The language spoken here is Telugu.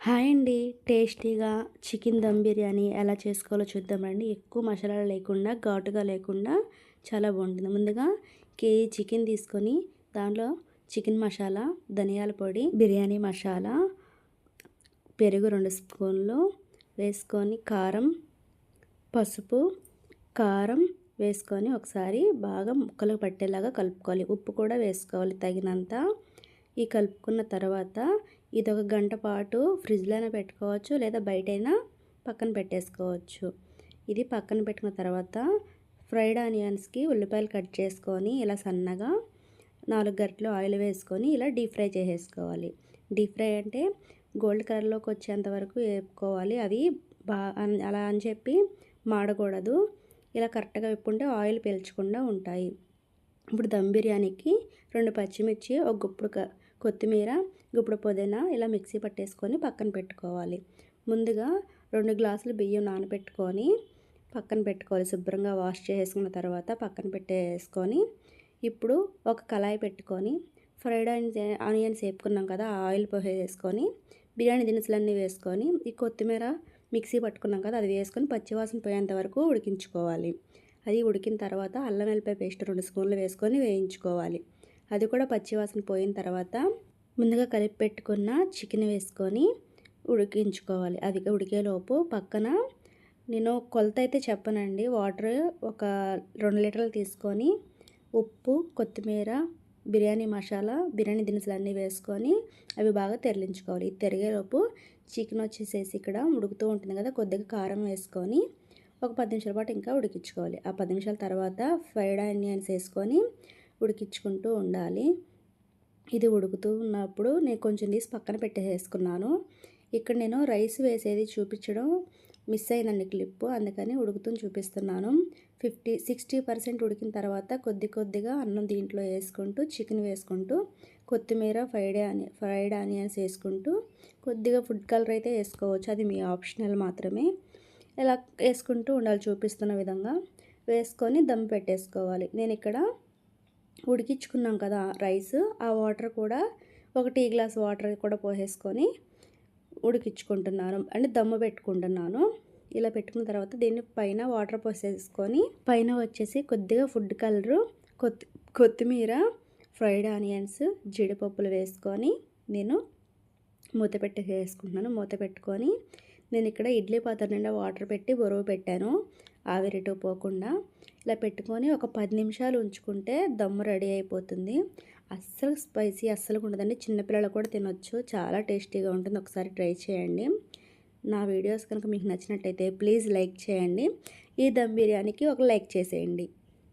హాయ్ అండి. టేస్టీగా చికెన్ దమ్ బిర్యానీ ఎలా చేసుకోవాలో చూద్దామండి ఎక్కువ మసాలాలు లేకుండా ఘాటుగా లేకుండా చాలా బాగుంటుంది. ముందుగా కేజీ చికెన్ తీసుకొని దాంట్లో చికెన్ మసాలా ధనియాల పొడి బిర్యానీ మసాలా పెరుగు రెండు స్పూన్లు వేసుకొని కారం పసుపు కారం వేసుకొని ఒకసారి బాగా ముక్కలు పట్టేలాగా కలుపుకోవాలి. ఉప్పు కూడా వేసుకోవాలి తగినంత. ఈ కలుపుకున్న తర్వాత ఇది ఒక గంట పాటు ఫ్రిడ్జ్లోనే పెట్టుకోవచ్చు లేదా బయటైనా పక్కన పెట్టేసుకోవచ్చు. ఇది పక్కన పెట్టుకున్న తర్వాత ఫ్రైడ్ ఆనియన్స్కి ఉల్లిపాయలు కట్ చేసుకొని ఇలా సన్నగా నాలుగు గంటలు ఆయిల్ వేసుకొని ఇలా డీప్ ఫ్రై చేసేసుకోవాలి. డీప్ ఫ్రై అంటే గోల్డ్ కలర్లోకి వచ్చేంత వరకు వేపుకోవాలి. అవి బా అలా అని చెప్పి మాడకూడదు. ఇలా కరెక్ట్గా వేపుకుంటే ఆయిల్ పీల్చకుండా ఉంటాయి. ఇప్పుడు దమ్ బిర్యానీకి రెండు పచ్చిమిర్చి ఒక గుప్పుడు కొత్తిమీర ఇప్పుడు పుదీనా ఇలా మిక్సీ పట్టేసుకొని పక్కన పెట్టుకోవాలి. ముందుగా రెండు గ్లాసులు బియ్యం నానబెట్టుకొని పక్కన పెట్టుకోవాలి. శుభ్రంగా వాష్ చేసుకున్న తర్వాత పక్కన పెట్టేసుకొని ఇప్పుడు ఒక కళాయి పెట్టుకొని ఫ్రైడ్ ఆనియన్స్ వేపుకున్నాం కదా ఆయిల్ పోసేసుకొని బిర్యానీ దినుసులన్నీ వేసుకొని ఈ కొత్తిమీర మిక్సీ పట్టుకున్నాం కదా అది వేసుకొని పచ్చివాసన పోయేంత వరకు ఉడికించుకోవాలి. అది ఉడికిన తర్వాత అల్లం వెల్లిపాయ పేస్ట్ రెండు స్పూన్లు వేసుకొని వేయించుకోవాలి. అది కూడా పచ్చివాసన పోయిన తర్వాత ముందుగా కలిపి పెట్టుకున్న చికెన్ వేసుకొని ఉడికించుకోవాలి. అది ఉడికేలోపు పక్కన నేను కొలత అయితే చెప్పనండి. వాటర్ ఒక రెండు లీటర్లు తీసుకొని ఉప్పు కొత్తిమీర బిర్యానీ మసాలా బిర్యానీ దినుసులు అన్నీ వేసుకొని అవి బాగా తెరలించుకోవాలి. ఇది తెరిగేలోపు చికెన్ వచ్చేసేసి ఇక్కడ ఉడుకుతూ ఉంటుంది కదా కొద్దిగా కారం వేసుకొని ఒక పది నిమిషాల పాటు ఇంకా ఉడికించుకోవాలి. ఆ పది నిమిషాల తర్వాత ఫ్రైడ్ ఆనియన్స్ వేసుకొని ఉడికించుకుంటూ ఉండాలి. ఇది ఉడుకుతూ ఉన్నప్పుడు నేను కొంచెం తీసి పక్కన పెట్టేసుకున్నాను. ఇక్కడ నేను రైస్ వేసేది చూపించడం మిస్ అయిందండి క్లిప్ అందుకని ఉడుకుతూ చూపిస్తున్నాను. ఫిఫ్టీ సిక్స్టీ పర్సెంట్ ఉడికిన తర్వాత కొద్ది కొద్దిగా అన్నం దీంట్లో వేసుకుంటూ చికెన్ వేసుకుంటూ కొత్తిమీర ఫ్రైడ్ ఆని ఫ్రైడ్ ఆనియన్స్ వేసుకుంటూ కొద్దిగా ఫుడ్ కలర్ అయితే వేసుకోవచ్చు. అది మీ ఆప్షనల్ మాత్రమే. ఇలా వేసుకుంటూ ఉండాలి చూపిస్తున్న విధంగా. వేసుకొని దమ్ పెట్టేసుకోవాలి. నేను ఇక్కడ ఉడికించుకున్నాం కదా రైస్ ఆ వాటర్ కూడా ఒక టీ గ్లాస్ వాటర్ కూడా పోసేసుకొని ఉడికించుకుంటున్నాను. అంటే దమ్ము పెట్టుకుంటున్నాను. ఇలా పెట్టుకున్న తర్వాత దీన్ని పైన వాటర్ పోసేసుకొని పైన వచ్చేసి కొద్దిగా ఫుడ్ కలరు కొత్తి కొత్తిమీర ఫ్రైడ్ ఆనియన్స్ జీడిపప్పులు వేసుకొని నేను మూత పెట్టి వేసుకుంటున్నాను మూత పెట్టుకొని నేను ఇక్కడ ఇడ్లీ పాత్ర నిండా వాటర్ పెట్టి బరువు పెట్టాను. ఆవిరిటూ పోకుండా ఇలా పెట్టుకొని ఒక పది నిమిషాలు ఉంచుకుంటే దమ్ము రెడీ అయిపోతుంది. అస్సలు స్పైసీ అస్సలు ఉండదండి. చిన్నపిల్లలు కూడా తినొచ్చు. చాలా టేస్టీగా ఉంటుంది. ఒకసారి ట్రై చేయండి. నా వీడియోస్ కనుక మీకు నచ్చినట్టయితే ప్లీజ్ లైక్ చేయండి. ఈ దమ్ బిర్యానీకి ఒక లైక్ చేసేయండి.